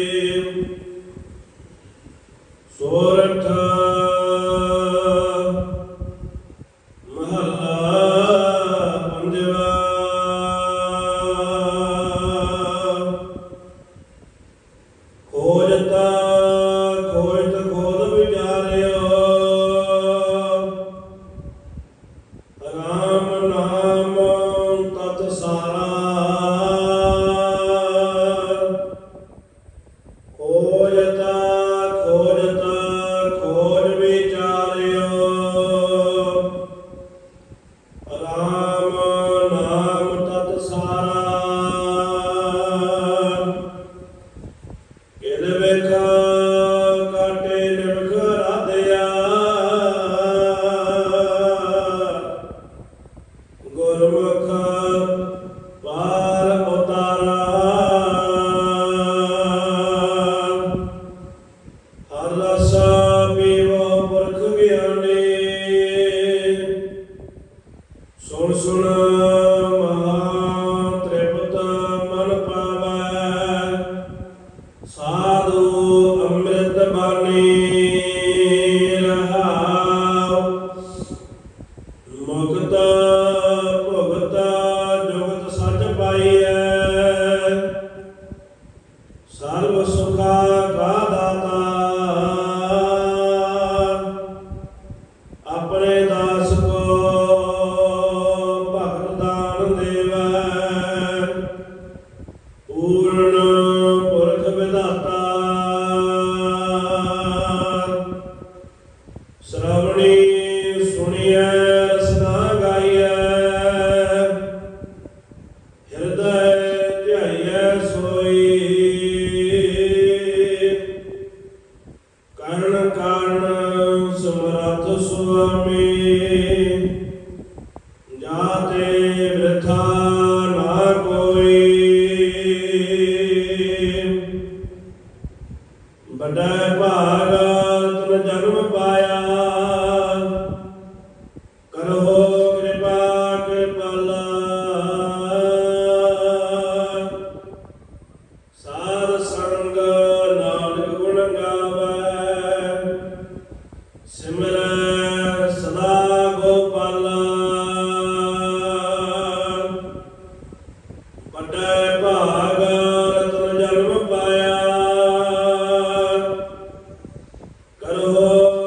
ਰਾਜੀਵ ਸੋਰਠ Toyota. ਅੰਮ੍ਰਿਤ ਬਾਣੀ। ਅਨਨ ਕਾਰਨ ਸਮਰਥ ਸੁਆਮੀ। Lord.